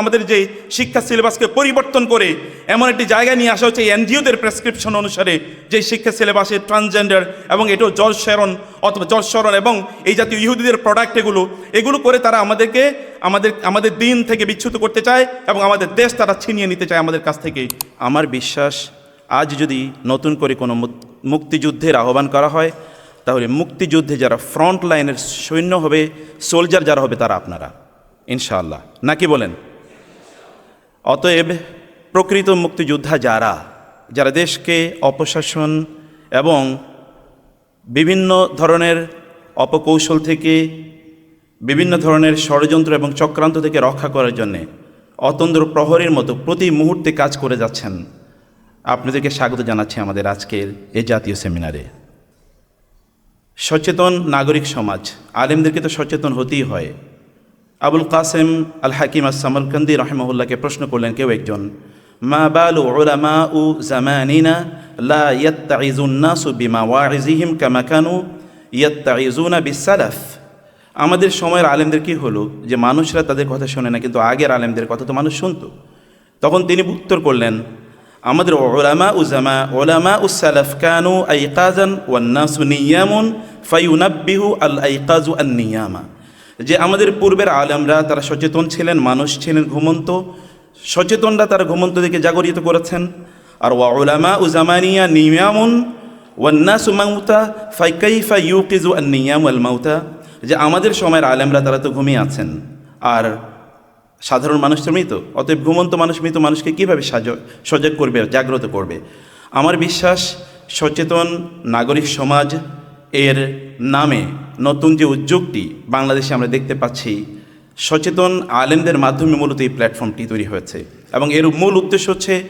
আমাদের যে শিক্ষা সিলেবাসকে পরিবর্তন করে এমন একটি জায়গায় নিয়ে আসা হচ্ছে এনজিওদের প্রেসক্রিপশন অনুসারে, যে শিক্ষা সিলেবাসে ট্রান্সজেন্ডার এবং এটাও জল শরণ অথবা জল শরণ এবং এই জাতীয় ইহুদিদের প্রোডাক্ট এগুলো এগুলো করে তারা আমাদেরকে, আমাদের আমাদের দিন থেকে বিচ্যুত করতে চায় এবং আমাদের দেশ তারা ছিনিয়ে নিতে চায় আমাদের কাছ থেকে। আমার বিশ্বাস, আজ যদি নতুন করে কোনো মুক্তিযুদ্ধের আহ্বান করা হয়, তাহলে মুক্তিযুদ্ধে যারা ফ্রন্ট লাইনের সৈন্য হবে সোলজার যারা হবে তারা আপনারা। ইনশাআল্লাহ। নাকি বলেন? অতএব প্রকৃত মুক্তিযোদ্ধা যারা যারা দেশকে অপশাসন এবং বিভিন্ন ধরনের অপকৌশল থেকে, বিভিন্ন ধরনের ষড়যন্ত্র এবং চক্রান্ত থেকে রক্ষা করার জন্যে অতন্দ্র প্রহরীর মতো প্রতি মুহূর্তে কাজ করে যাচ্ছেন। আপনাদেরকে স্বাগত জানাচ্ছি আমাদের আজকের এই জাতীয় সেমিনারে। সচেতন নাগরিক সমাজ, আলেমদেরকে তো সচেতন হতেই হয়। আবুল কাসেম আল হাকিম আসামলকান্দি রহমউল্লাহকে প্রশ্ন করলেন কেউ একজন, মা বালু ওলামা উ জামানিনা লা ইয়াত্তাইজুন্নাসু বিমা ওয়াইজিহিম কামা কানু ইয়াত্তাইজুনা বিসালাফ আমাদের সময়ের আলেমদের কি হলো? যে মানুষরা তাদের কথা শোনে না, কিন্তু আগের আলেমদের কথা তো মানুষ শুনতো। তখন তিনি উত্তর করলেন, আমাদের ওলামা উজামা ওলামা উসালাফ কানু আইকাজান ওয়ান্নাসু নিয়ামুন ফাইউনাব্বিহু আল আইকাজু আন নিয়ামা যে আমাদের পূর্বের আলেমরা, তারা সচেতন ছিলেন, মানুষ ছিলেন, ঘুমন্ত। সচেতনরা তারা ঘুমন্ত দিকে জাগরিত করেছেন। আর ওলামা উজামানিয়া নিয়ামুন ওয়ান্নাসু মাউতা, ফাইকাইফা ইউকিজু নিয়াম আল মাউতা। যে আমাদের সময়ের আলেমরা, তারা তো ঘুমিয়ে আছেন। আর সাধারণ মানুষ তো মৃত। অতএব ঘুমন্ত মানুষ, মৃত মানুষকে কীভাবে সাজ, সজাগ করবে, জাগ্রত করবে? আমার বিশ্বাস, সচেতন নাগরিক সমাজ এর নামে নতুন যে উদ্যোগটি বাংলাদেশে আমরা দেখতে পাচ্ছি, সচেতন আলেমদের মাধ্যমে মূলত এই প্ল্যাটফর্মটি তৈরি হয়েছে। এবং এর মূল উদ্দেশ্য হচ্ছে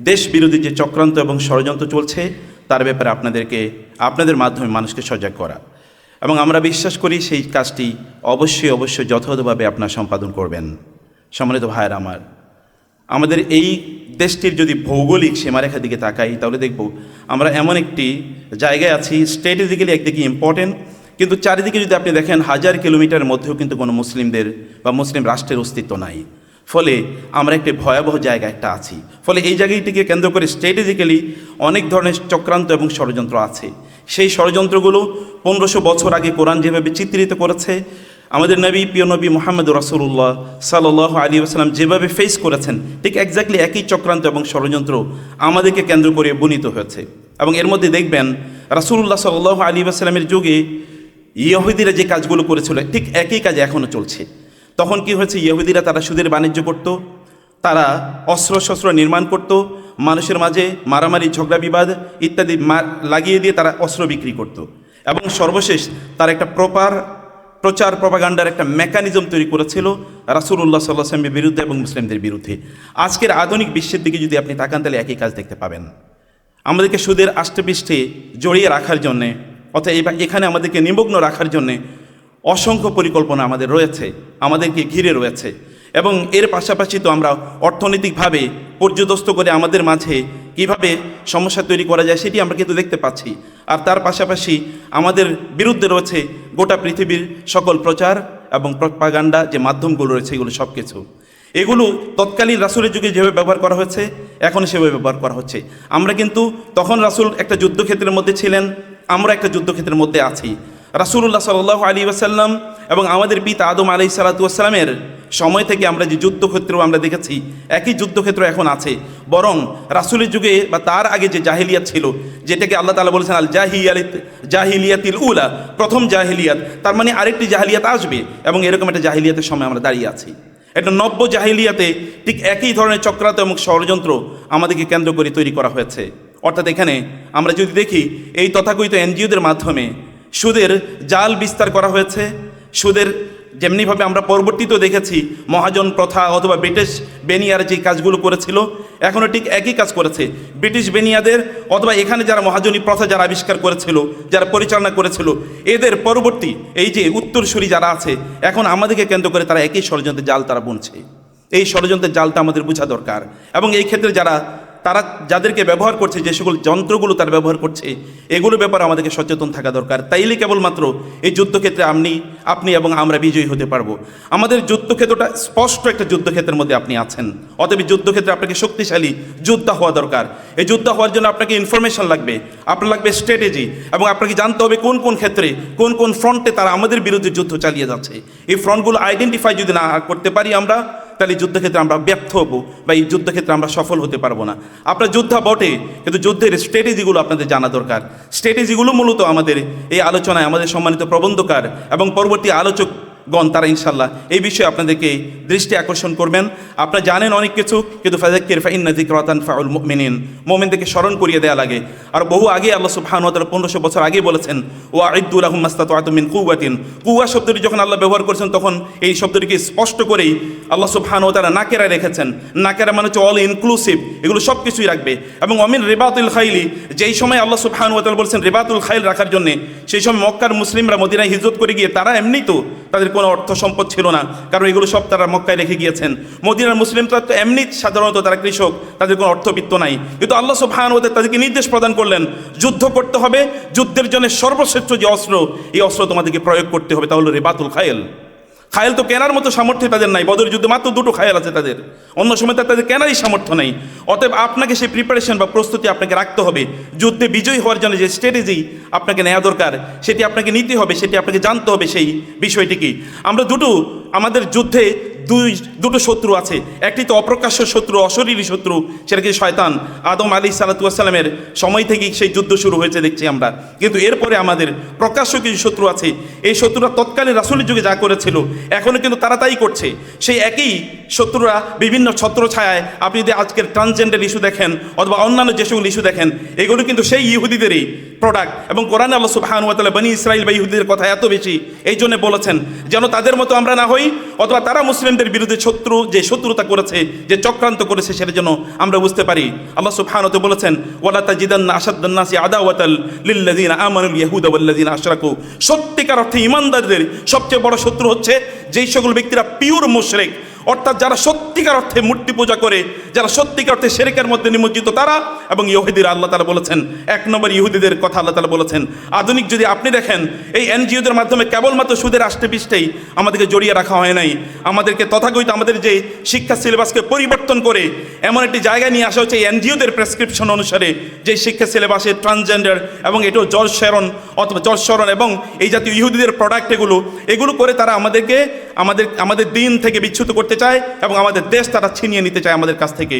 দেশ বিরোধী যে চক্রান্ত এবং ষড়যন্ত্র চলছে, তার ব্যাপারে আপনাদেরকে, আপনাদের মাধ্যমে মানুষকে সজাগ করা। এবং আমরা বিশ্বাস করি সেই কাজটি অবশ্যই অবশ্যই যথাযথভাবে আপনারা সম্পাদন করবেন। সম্মানিত ভাইয়ের আমার আমাদের এই দেশটির যদি ভৌগোলিক সীমারেখার দিকে তাকাই, তাহলে দেখব আমরা এমন একটি জায়গায় আছি স্ট্র্যাটেজিক্যালি একদিকে ইম্পর্টেন্ট কিন্তু চারিদিকে যদি আপনি দেখেন, হাজার কিলোমিটারের মধ্যেও কিন্তু কোনো মুসলিমদের বা মুসলিম রাষ্ট্রের অস্তিত্ব নাই। ফলে আমরা একটি ভয়াবহ জায়গা একটা আছি। ফলে এই জায়গাটিকে কেন্দ্র করে স্ট্র্যাটেজিক্যালি অনেক ধরনের চক্রান্ত এবং ষড়যন্ত্র আছে। সেই ষড়যন্ত্রগুলো পনেরোশো বছর আগে কোরআন যেভাবে চিত্রিত করেছে আমাদের নবী, প্রিয় নবী মোহাম্মদ রাসুল্লাহ সাল্লাহ আলী আসসালাম যেভাবে ফেস করেছেন, ঠিক একজাক্টলি একই চক্রান্ত এবং ষড়যন্ত্র আমাদেরকে কেন্দ্র করে বর্ণিত হয়েছে। এবং এর মধ্যে দেখবেন রাসুল্লাহ সাল্লাহ আলী আসসালামের যুগে ইহুদিরা যে কাজগুলো করেছিল, ঠিক একই কাজ এখনও চলছে। তখন কি হয়েছে, ইহুদিরা তারা সুদের বাণিজ্য করত, তারা অস্ত্র শস্ত্র নির্মাণ করত, মানুষের মাঝে মারামারি, ঝগড়া, বিবাদ ইত্যাদি লাগিয়ে দিয়ে তারা অস্ত্র বিক্রি করত। এবং সর্বশেষ তার একটা প্রপার প্রচার প্রপাগান্ডার একটা মেকানিজম তৈরি করেছিল রাসুল্লাহ সাল্লাহামের বিরুদ্ধে এবং মুসলিমদের বিরুদ্ধে। আজকের আধুনিক বিশ্বের দিকে যদি আপনি তাকান, তাহলে একই কাজ দেখতে পাবেন। আমাদেরকে সুদের আষ্টেপৃষ্ঠে জড়িয়ে রাখার জন্যে অর্থাৎ এখানে আমাদেরকে নিমগ্ন রাখার জন্যে অসংখ্য পরিকল্পনা আমাদের রয়েছে, আমাদেরকে ঘিরে রয়েছে। এবং এর পাশাপাশি তো আমরা অর্থনৈতিকভাবে পর্যদস্ত করে আমাদের মাঝে কীভাবে সমস্যা তৈরি করা যায়, সেটি আমরা কিন্তু দেখতে পাচ্ছি। আর তার পাশাপাশি আমাদের বিরুদ্ধে রয়েছে গোটা পৃথিবীর সকল প্রচার এবং প্রপাগান্ডা যে মাধ্যমগুলো রয়েছে, এগুলো সব কিছু এগুলো তৎকালীন রাসুলের যুগে যেভাবে ব্যবহার করা হয়েছে, এখন সেভাবে ব্যবহার করা হচ্ছে। আমরা কিন্তু তখন রাসুল একটা যুদ্ধক্ষেত্রের মধ্যে ছিলেন, আমরা একটা যুদ্ধক্ষেত্রের মধ্যে আছি। রাসুল্লাহ সাল্লাহ আলী ওয়াসাল্লাম এবং আমাদের পিতা আদম আলি সালাতামের সময় থেকে আমরা যে যুদ্ধক্ষেত্র আমরা দেখেছি, একই যুদ্ধক্ষেত্র এখন আছে। বরং রাসুলের যুগে বা তার আগে যে জাহিলিয়াত ছিল, যেটাকে আল্লাহ তালা বলেছেন আল জাহিয়ালিত জাহিলিয়াতিল উলা, প্রথম জাহিলিয়াত, তার মানে আরেকটি জাহিলিয়াত আসবে এবং এরকম একটা জাহিলিয়াতের সময় আমরা দাঁড়িয়ে আছি। একটা নব্য জাহিলিয়াতে ঠিক একই ধরনের চক্রান্ত এবং ষড়যন্ত্র আমাদেরকে কেন্দ্র করে তৈরি করা হয়েছে। অর্থাৎ এখানে আমরা যদি দেখি, এই তথাকথিত এনজিওদের মাধ্যমে সুদের জাল বিস্তার করা হয়েছে। সুদের যেমনিভাবে আমরা পরবর্তীতেও দেখেছি, মহাজন প্রথা অথবা ব্রিটিশ বেনিয়ার যে কাজগুলো করেছিল এখনও ঠিক একই কাজ করেছে। ব্রিটিশ বেনিয়াদের অথবা এখানে যারা মহাজনী প্রথা যারা আবিষ্কার করেছিল, যারা পরিচালনা করেছিল, এদের পরবর্তী এই যে উত্তরসূরি যারা আছে, এখন আমাদেরকে কেন্দ্র করে তারা একই ষড়যন্ত্রের জাল তারা বুনছে। এই ষড়যন্ত্রের জালটা আমাদের বোঝা দরকার। এবং এই ক্ষেত্রে যারা তারা যাদেরকে ব্যবহার করছে, যে সকল যন্ত্রগুলো তারা ব্যবহার করছে এগুলোর ব্যাপারে আমাদেরকে সচেতন থাকা দরকার। তাইলে কেবলমাত্র এই যুদ্ধক্ষেত্রে আপনি আপনি এবং আমরা বিজয়ী হতে পারব। আমাদের যুদ্ধক্ষেত্রটা স্পষ্ট একটা যুদ্ধক্ষেত্রের মধ্যে আপনি আছেন। অতএব যুদ্ধক্ষেত্রে আপনাকে শক্তিশালী যোদ্ধা হওয়া দরকার। এই যোদ্ধা হওয়ার জন্য আপনাকে ইনফরমেশন লাগবে, আপনার লাগবে স্ট্র্যাটেজি এবং আপনাকে জানতে হবে কোন কোন ক্ষেত্রে, কোন কোন ফ্রন্টে তারা আমাদের বিরুদ্ধে যুদ্ধ চালিয়ে যাচ্ছে। এই ফ্রন্টগুলো আইডেন্টিফাই যদি না করতে পারি আমরা তাহলে যুদ্ধক্ষেত্রে আমরা ব্যর্থ হব বা এই যুদ্ধক্ষেত্রে আমরা সফল হতে পারব না। আপনার যোদ্ধা বটে, কিন্তু যুদ্ধের স্ট্র্যাটেজিগুলো আপনাদের জানা দরকার। স্ট্র্যাটেজিগুলো মূলত আমাদের এই আলোচনায় আমাদের সম্মানিত প্রবন্ধকার এবং পরবর্তী আলোচকগণ তারা ইনশাল্লাহ এই বিষয়ে আপনাদেরকে দৃষ্টি আকর্ষণ করবেন। আপনারা জানেন অনেক কিছু, কিন্তু মোমেনদেরকে স্মরণ করিয়ে দেওয়া লাগে। আর বহু আগে আল্লাহ সুবহান তালা পনেরোশো বছর আগে বলেছেন ও আইদুল আহম মাস্তাত আতমিন কুয়াতিন কুয়া শব্দটি যখন আল্লাহ ব্যবহার করেছেন, তখন এই শব্দটিকে স্পষ্ট করেই আল্লাহ সুবহান তারা নাকেরা রেখেছেন। নাকেরা মানে হচ্ছে অল ইনক্লুসিভ এগুলো সব কিছুই রাখবে। এবং অমিন রেবাতুল খাইলি, যেই সময় আল্লাহ সুবহান ও তালা বলছেন রেবাতুল খাইল রাখার জন্য, সেই সময় মক্কার মুসলিমরা মদিনায় হিজরত করে গিয়ে তারা এমনি তো তাদের কোনো অর্থ সম্পদ ছিল না। কারণ এগুলো সব তারা মক্কায় রেখে গিয়েছেন। মদিনার মুসলিমরা তো এমনি সাধারণত তারা কৃষক, তাদের কোনো অর্থবিত্ত নাই। কিন্তু আল্লাহ সুবহান ওদের তাদেরকে নির্দেশ প্রদান করলেন, যুদ্ধ করতে হবে, যুদ্ধের জন্য সর্বশ্রেষ্ঠ যে অস্ত্র, এই অস্ত্র তোমাদেরকে প্রয়োগ করতে হবে তাহলে রে বাতুল খায়েল খায়েল তো কেনার মতো সামর্থ্য তাদের নাই। বদর যুদ্ধে মাত্র দুটো খায়াল আছে তাদের। অন্য সময় তাদের কেনারই সামর্থ্য নেই। অতএব আপনাকে সেই প্রিপারেশন বা প্রস্তুতি আপনাকে রাখতে হবে। যুদ্ধে বিজয়ী হওয়ার জন্য যে স্ট্র্যাটেজি আপনাকে নেওয়া দরকার, সেটি আপনাকে নিতে হবে, সেটি আপনাকে জানতে হবে সেই বিষয়টিকে। আমরা দুটো, আমাদের যুদ্ধে দুই, দুটো শত্রু আছে। একটি তো অপ্রকাশ্য শত্রু, অশরীরী শত্রু, সেটা কি শয়তান। আদম আলী সালাতুয়াসাল্লামের সময় থেকেই সেই যুদ্ধ শুরু হয়েছে, দেখছি আমরা। কিন্তু এরপরে আমাদের প্রকাশ্য কিছু শত্রু আছে। এই শত্রুরা তৎকালীন রাসুলের যুগে যা করেছিল এখনও কিন্তু তারা তাই করছে। সেই একই শত্রুরা বিভিন্ন ছত্র ছায়ায়, আপনি যদি আজকের ট্রান্সজেন্ডার ইস্যু দেখেন, অথবা অন্যান্য যে সকল ইস্যু দেখেন, এগুলো কিন্তু সেই ইহুদিদেরই প্রোডাক্ট এবং কোরআন আল্লাহ সুবহান ওয়াতালা বনি ইসরাইল বা ইহুদিদের কথা এত বেশি। এই জন্য বলেছেন, যেন তাদের মতো আমরা না হই, অথবা তারা মুসলিমদের বিরুদ্ধে শত্রু, যে শত্রুতা করেছে, যে চক্রান্ত করেছে, সেটা যেন আমরা বুঝতে পারি। আল্লাহ সুবহান ওয়া বলেছেন, ওয়ালা তাজিদান তাজিদান্না আশাদ্দান্নাসি আদাওয়াতাল লিল্লাযিনা আমানুল ইয়াহুদা ওয়াল্লাযিনা আশরাকু। সত্যিকার অর্থে ইমানদারদের সবচেয়ে বড় শত্রু হচ্ছে, যেই সকল ব্যক্তিরা পিওর মুশরিক। অর্থাৎ যারা সত্যিকার অর্থে মূর্তি পূজা করে, যারা সত্যিকার অর্থে শেরেকের মধ্যে নিমজ্জিত তারা এবং ইহুদিরা, আল্লাহ তালা বলেছেন, এক নম্বর ইহুদিদের কথা আল্লাহ তালা বলেছেন। আধুনিক যদি আপনি দেখেন, এই এনজিওদের মাধ্যমে কেবলমাত্র সুদের আষ্টে পিষ্টেই আমাদেরকে জড়িয়ে রাখা হয় নাই। আমাদেরকে তথাকথিত আমাদের যে শিক্ষা সিলেবাসকে পরিবর্তন করে, এমন একটি জায়গায় নিয়ে আসা হচ্ছে এই এনজিওদের প্রেসক্রিপশন অনুসারে, যে শিক্ষা সিলেবাসে ট্রান্সজেন্ডার এবং এটাও জল শরণ অথবা জল শরণ এবং এই জাতীয় ইহুদিদের প্রোডাক্ট এগুলো এগুলো করে তারা আমাদেরকে আমাদের আমাদের দিন থেকে বিচ্যুত করতে চায় এবং আমাদের দেশ তারা ছিনিয়ে নিতে চায় আমাদের কাছ থেকে